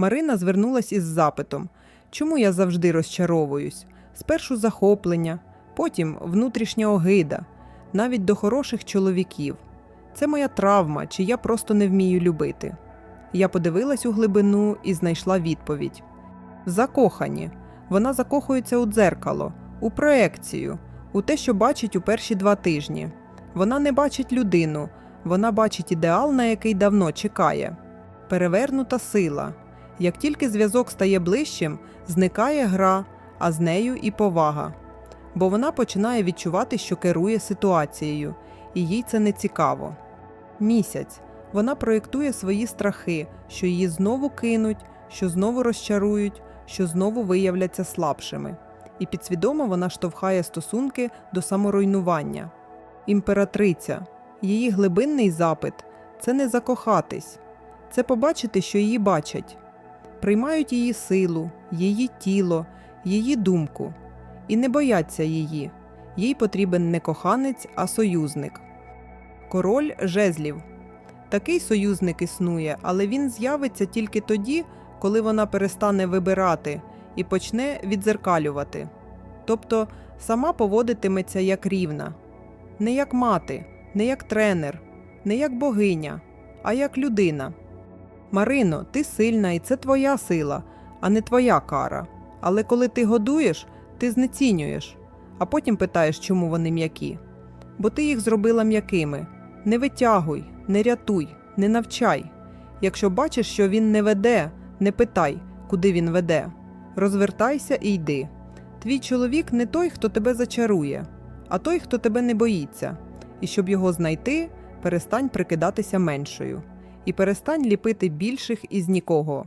Марина звернулась із запитом, чому я завжди розчаровуюсь? Спершу захоплення, потім внутрішня огида, навіть до хороших чоловіків. Це моя травма, чи я просто не вмію любити. Я подивилась у глибину і знайшла відповідь. Закохані. Вона закохується у дзеркало, у проекцію, у те, що бачить у перші два тижні. Вона не бачить людину, вона бачить ідеал, на який давно чекає. Перевернута сила. Як тільки зв'язок стає ближчим, зникає гра, а з нею і повага. Бо вона починає відчувати, що керує ситуацією, і їй це не цікаво. Місяць. Вона проєктує свої страхи, що її знову кинуть, що знову розчарують, що знову виявляться слабшими. І підсвідомо вона штовхає стосунки до саморуйнування. Імператриця. Її глибинний запит це не закохатись, це побачити, що її бачать, приймають її силу, її тіло, її думку і не бояться її. Їй потрібен не коханець, а союзник. Король жезлів. Такий союзник існує, але він з'явиться тільки тоді, коли вона перестане вибирати і почне відзеркалювати. Тобто сама поводитиметься як рівна, не як мати, не як тренер, не як богиня, а як людина. Марино, ти сильна і це твоя сила, а не твоя кара. Але коли ти годуєш, ти знецінюєш, а потім питаєш, чому вони м'які. Бо ти їх зробила м'якими. Не витягуй, не рятуй, не навчай. Якщо бачиш, що він не веде, не питай, куди він веде. Розвертайся і йди. Твій чоловік не той, хто тебе зачарує, а той, хто тебе не боїться. І щоб його знайти, перестань прикидатися меншою. І перестань ліпити більших із нікого.